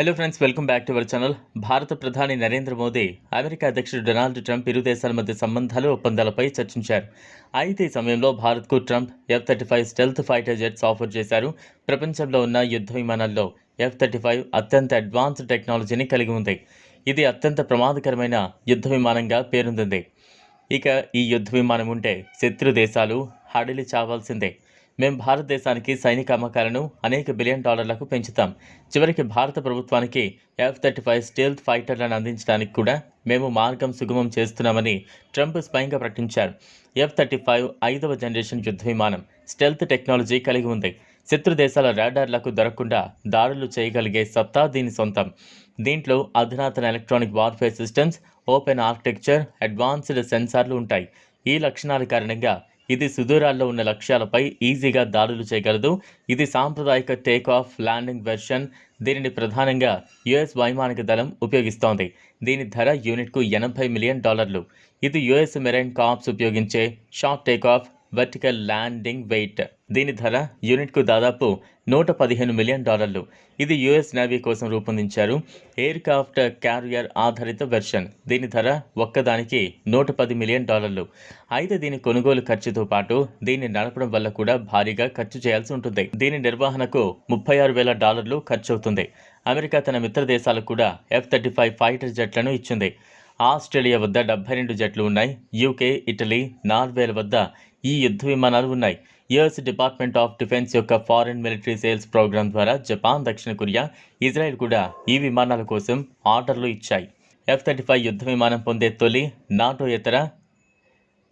Hello friends welcome back to our channel భారత ప్రధాని Narendra Modi America అధ్యక్షుడు డొనాల్డ్ ట్రంప్ ఇరు దేశాల మధ్య సంబంధాలు ఒప్పందాలపై చర్చించారు. అయితే ఈ సమయంలో భారత్కు Trump F thirty five stealth fighter jets offer చేశారు. ప్రపంచంలో ఉన్న యుద్ధ విమానాల్లో ఎఫ్ థర్టీ ఫైవ్ అత్యంత అడ్వాన్స్డ్ టెక్నాలజీని కలిగి ఉంది. ఇది అత్యంత ప్రమాదకరమైన యుద్ధ విమానంగా పేరొందింది. ఇక ఈ యుద్ధ విమానం ఉంటే శత్రు దేశాలు హడలి చావాల్సిందే. మేం భారతదేశానికి సైనిక అమ్మకాలను అనేక బిలియన్ డాలర్లకు పెంచుతాం. చివరికి భారత ప్రభుత్వానికి ఎఫ్ థర్టీ ఫైవ్ స్టీల్త్ ఫైటర్లను అందించడానికి కూడా మేము మార్గం సుగమం చేస్తున్నామని ట్రంప్ స్వయంగా ప్రకటించారు. ఎఫ్ థర్టీ ఫైవ్ ఐదవ జనరేషన్ యుద్ధ విమానం స్టెల్త్ టెక్నాలజీ కలిగి ఉంది. శత్రు దేశాల రాడార్లకు దొరకకుండా దాడులు చేయగలిగే సత్తా దీని సొంతం. దీంట్లో అధునాతన electronic warfare systems open architecture advanced సెన్సార్లు ఉంటాయి. ఈ లక్షణాల కారణంగా ఇది సుదూరాల్లో ఉన్న లక్ష్యాలపై ఈజీగా దాడులు చేయగలదు. ఇది సాంప్రదాయిక టేక్ ఆఫ్ ల్యాండింగ్ వెర్షన్. దీనిని ప్రధానంగా యుఎస్ వైమానిక దళం ఉపయోగిస్తోంది. దీని ధర యూనిట్కు ఎనభై మిలియన్ డాలర్లు. ఇది యుఎస్ మెరైన్ కాప్స్ ఉపయోగించే short take off vertical landing weight. దీని ధర యూనిట్కు దాదాపు నూట పదిహేను మిలియన్ డాలర్లు. ఇది యుఎస్ నేవీ కోసం రూపొందించారు ఎయిర్ క్రాఫ్ట్ క్యారియర్ ఆధారిత వెర్షన్. దీని ధర ఒక్కదానికి నూట పది మిలియన్ డాలర్లు. అయితే దీని కొనుగోలు ఖర్చుతో పాటు దీన్ని నడపడం వల్ల కూడా భారీగా ఖర్చు చేయాల్సి ఉంటుంది. దీని నిర్వహణకు ముప్పై ఆరు వేల డాలర్లు ఖర్చు అవుతుంది అమెరికా తన మిత్ర దేశాలకు కూడా ఎఫ్ థర్టీ ఫైవ్ ఫైటర్ జెట్లను ఇచ్చింది. ఆస్ట్రేలియా వద్ద డెబ్బై రెండు జట్లు ఉన్నాయి. యూకే ఇటలీ నార్వేల వద్ద ఈ యుద్ధ విమానాలు ఉన్నాయి. యుఎస్ డిపార్ట్మెంట్ ఆఫ్ డిఫెన్స్ యొక్క ఫారెన్ మిలిటరీ సేల్స్ ప్రోగ్రాం ద్వారా జపాన్ దక్షిణ కొరియా ఇజ్రాయెల్ కూడా ఈ విమానాల కోసం ఆర్డర్లు ఇచ్చాయి. ఎఫ్ థర్టీ ఫైవ్ యుద్ధ విమానం పొందే తొలి నాటో ఇతర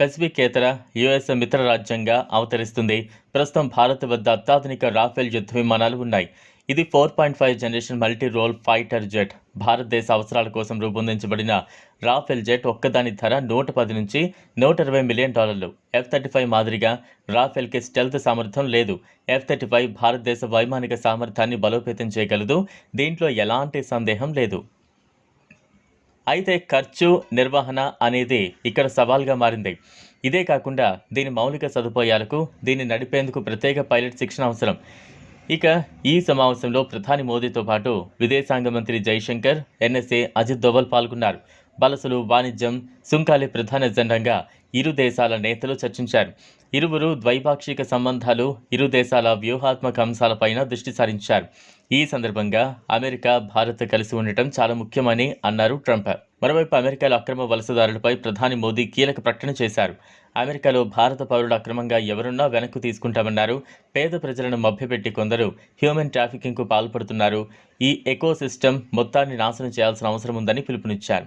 పెసిఫిక్ ఇతర యుఎస్ మిత్ర రాజ్యంగా అవతరిస్తుంది. ప్రస్తుతం భారత్ వద్ద అత్యాధునిక రాఫెల్ యుద్ధ విమానాలు ఉన్నాయి. ఇది four point five generation multi role fighter jet. భారతదేశ అవసరాల కోసం రూపొందించబడిన రాఫెల్ జెట్ ఒక్కదాని ధర నూట పది నుంచి నూట ఇరవై మిలియన్ డాలర్లు. ఎఫ్ థర్టీ ఫైవ్ మాదిరిగా రాఫెల్కి స్టెల్త్ సామర్థ్యం లేదు. ఎఫ్ థర్టీ ఫైవ్ భారతదేశ వైమానిక సామర్థ్యాన్ని బలోపేతం చేయగలదు. దీంట్లో ఎలాంటి సందేహం లేదు. అయితే ఖర్చు నిర్వహణ అనేది ఇక్కడ సవాల్గా మారింది. ఇదే కాకుండా దీని మౌలిక సదుపాయాలకు దీన్ని నడిపేందుకు ప్రత్యేక పైలట్ శిక్షణ అవసరం. ఇక ఈ సమావేశంలో ప్రధాని మోదీతో పాటు విదేశాంగ మంత్రి జైశంకర్ ఎన్ఎస్ఏ అజిత్ దోవల్ పాల్గొన్నారు. వలసలు వాణిజ్యం సుంకాలే ప్రధాన ఎజెండాగా ఇరు దేశాల నేతలు చర్చించారు. ఇరువురు ద్వైపాక్షిక సంబంధాలు ఇరు దేశాల వ్యూహాత్మక అంశాలపైన దృష్టి సారించారు. ఈ సందర్భంగా అమెరికా భారత్ కలిసి ఉండటం చాలా ముఖ్యమని అన్నారు ట్రంప్. మరోవైపు అమెరికాలో అక్రమ వలసదారులపై ప్రధాని మోదీ కీలక ప్రకటన చేశారు. అమెరికాలో భారత పౌరులు అక్రమంగా ఎవరున్నా వెనక్కు తీసుకుంటామన్నారు. పేద ప్రజలను మభ్యపెట్టి కొందరు హ్యూమన్ ట్రాఫికింగ్కు పాల్పడుతున్నారు. ఈ ఎకో సిస్టమ్ మొత్తాన్ని నాశనం చేయాల్సిన అవసరం ఉందని పిలుపునిచ్చారు.